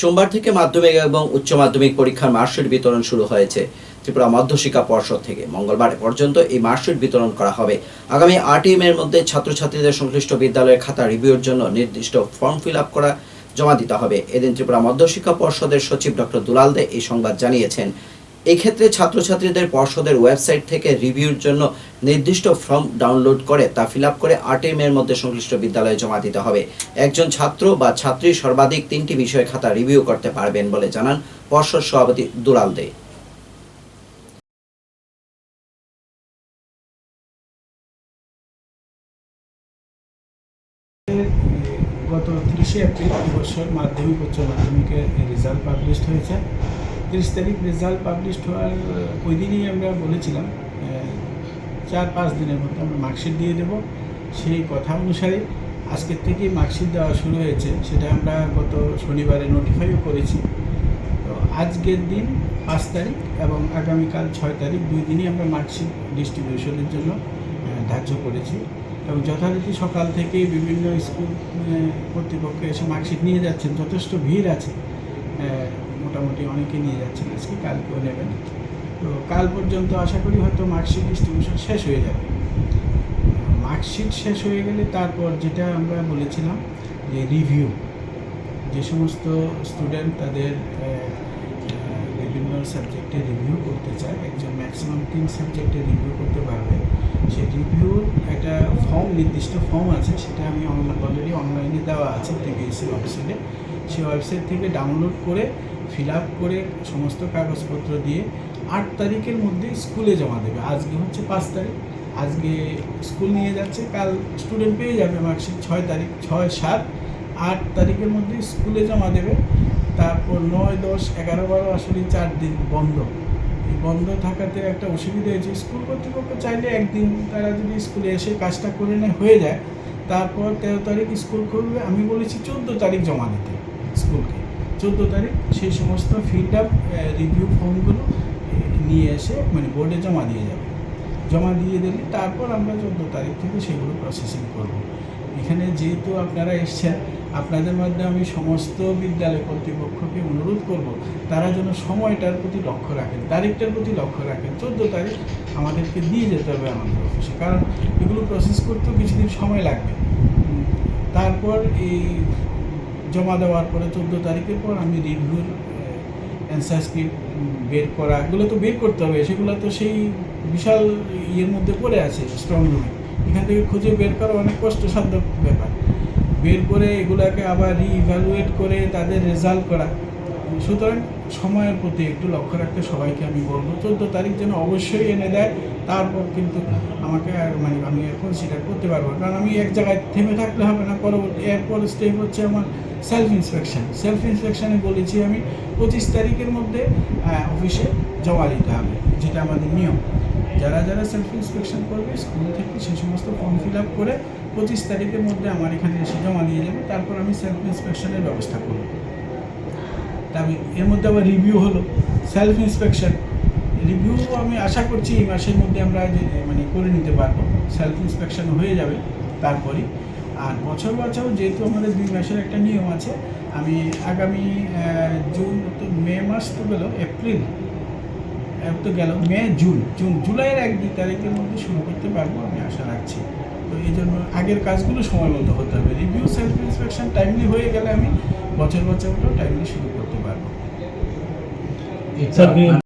সোমবার থেকে মাধ্যমিক এবং উচ্চ মাধ্যমিক পরীক্ষার মার্কশিট বিতরণ শুরু হয়েছে। ত্রিপুরা মধ্যশিক্ষা পর্ষদ থেকে মঙ্গলবার পর্যন্ত এই মার্কশিট বিতরণ করা হবে। আগামী আটই এর মধ্যে ছাত্রছাত্রীদের সংশ্লিষ্ট বিদ্যালয়ের খাতা রিভিউর জন্য নির্দিষ্ট ফর্ম ফিল আপ করা জমা দিতে হবে। এদিন ত্রিপুরা মধ্যশিক্ষা পর্ষদের সচিব ডক্টর দুলাল দে এই সংবাদ জানিয়েছেন। এই ক্ষেত্রে ছাত্রছাত্রীদের পর্ষদের ওয়েবসাইট থেকে রিভিউর জন্য নির্দিষ্ট ফর্ম ডাউনলোড করে তা ফিল করে আটই মের মধ্যে সংশ্লিষ্ট বিদ্যালয়ে জমা দিতে হবে। একজন ছাত্র বা ছাত্রী সর্বাধিক তিনটি বিষয় খাতা রিভিউ করতে পারবেন বলে জানান পর্ষদ সভাপতি দুলাল দে। গত তিরিশে এপ্রিল এই বছর মাধ্যমিক উচ্চ মাধ্যমিকের রেজাল্ট পাবলিশড হয়েছে। তিরিশ তারিখ রেজাল্ট পাবলিশড হওয়ার ওই দিনই আমরা বলেছিলাম চার পাঁচ দিনের মধ্যে আমরা মার্কশিট দিয়ে দেব। সেই কথা অনুসারে আজকের থেকেই মার্কশিট দেওয়া শুরু হয়েছে। সেটা আমরা গত শনিবারে নোটিফাইও করেছি। তো আজকের দিন পাঁচ তারিখ এবং আগামীকাল ছয় তারিখ দুই দিনই আমরা মার্কশিট ডিস্ট্রিবিউশনের জন্য ধার্য করেছি। এবং যথারীতি সকাল থেকেই বিভিন্ন স্কুল কর্তৃপক্ষ এসে মার্কশিট নিয়ে যাচ্ছেন। যথেষ্ট ভিড় আছে। মোটামুটি অনেকে নিয়ে যাচ্ছেন আজকে, কালকেও নেবেন। তো কাল পর্যন্ত আশা করি হয়তো মার্কশিট ডিস্ট্রিবিউশন শেষ হয়ে যাবে। মার্কশিট শেষ হয়ে গেলে তারপর যেটা আমরা বলেছিলাম যে রিভিউ যে সমস্ত স্টুডেন্ট তাদের বিভিন্ন সাবজেক্টে রিভিউ করতে চায়, একজন ম্যাক্সিমাম তিন সাবজেক্টে রিভিউ করতে পারবে। সে রিভিউর একটা ফর্ম নির্দিষ্ট ফর্ম আছে, সেটা আমি অলরেডি অনলাইনে দেওয়া আছে টিবিএসসি ওয়েবসাইটে সেই ওয়েবসাইট থেকে ডাউনলোড করে ফিল আপ করে সমস্ত কাগজপত্র দিয়ে আট তারিখের মধ্যে স্কুলে জমা দেবে। আজকে হচ্ছে পাঁচ তারিখ। আজকে স্কুল নিয়ে যাচ্ছে, কাল স্টুডেন্ট পেয়ে যাবে মার্কশিট ছয় তারিখ, ছয় সাত, আট তারিখের মধ্যে স্কুলে জমা দেবে। তারপর নয়, দশ, এগারো, বারো আসলে চার দিন বন্ধ। এই বন্ধ থাকাতে একটা অসুবিধা হয়েছে। স্কুল কর্তৃপক্ষ চাইলে একদিন তারা যদি স্কুলে এসে কাজটা করে নেয়, হয়ে যায়। তারপর তেরো তারিখ স্কুল খুলবে। আমি বলেছি চোদ্দ তারিখ জমা দিতে স্কুলকে। চোদ্দ তারিখ সেই সমস্ত ফিল্ড আপ রিভিউ ফর্মগুলো নিয়ে এসে মানে বোর্ডে জমা দিয়ে যাবে। জমা দিয়ে দিলে তারপর আমরা চোদ্দ তারিখ থেকে সেগুলো প্রসেসিং করব। এখানে যেহেতু আপনারা এসছেন, আপনাদের মাধ্যমে আমি সমস্ত বিদ্যালয় কর্তৃপক্ষকে অনুরোধ করব, তারা যেন সময়টার প্রতি লক্ষ্য রাখেন, তারিখটার প্রতি লক্ষ্য রাখেন। চোদ্দ তারিখ আমাদেরকে দিয়ে যেতে হবে আমাদের অফিসে কারণ এগুলো প্রসেস করতেও কিছুদিন সময় লাগবে। তারপর এই জমা দেওয়ার পরে চোদ্দ তারিখের পর আমি রিভিউর অ্যান্সার স্ক্রিপ্ট বের করা, এগুলো তো বের করতে হবে, সেগুলো তো সেই বিশাল ইয়ের মধ্যে পড়ে আছে স্ট্রং রুমে এখান থেকে খুঁজে বের করা অনেক কষ্টসাধ্য ব্যাপার। বের করে এগুলাকে আবার রিইভ্যালুয়েট করে তাদের রেজাল্ট করা। সুতরাং সময়ের প্রতি একটু লক্ষ্য রাখতে সবাইকে আমি বলব, চোদ্দ তারিখ যেন অবশ্যই এনে দেয়, তারপর কিন্তু আমাকে মানে আমি এখন সেটা করতে পারব। কারণ আমি এক জায়গায় থেমে থাকলে হবে না, পরবর্তী এরপর স্টেপ হচ্ছে আমার সেলফ ইন্সপেকশন সেলফ ইন্সপেকশানে বলেছি আমি, পঁচিশ তারিখের মধ্যে অফিসে জমা দিতে হবে, যেটা আমাদের নিয়ম। যারা যারা সেলফ ইন্সপেকশন করবে স্কুল থেকে সেই সমস্ত ফর্ম ফিল আপ করে, পঁচিশ তারিখের মধ্যে আমার এখানে এসে জমা দিয়ে যাবে তারপর আমি সেলফ ইন্সপেকশনের ব্যবস্থা করব। আমি, এর মধ্যে আবার রিভিউ হলো সেলফ ইন্সপেকশন রিভিউ আমি আশা করছি এই মাসের মধ্যে আমরা মানে করে নিতে পারব। সেলফ ইন্সপেকশন হয়ে যাবে তারপরই। আর বছর বছর যেহেতু আমাদের দুই মাসের একটা নিয়ম আছে, আমি আগামী জুন, তো মে মাস তো গেল, এপ্রিল। তো গেল মে, জুন জুন, জুলাইয়ের এক দুই তারিখের মধ্যে শুরু করতে পারব আমি আশা রাখছি। তো এই জন্য আগের কাজগুলো সময় মতো হতে হবে। রিভিউ সেলফ ইন্সপেকশন টাইমলি হয়ে গেলে আমি বছর বছরটাও টাইমলি শুরু করতে পারব স্যার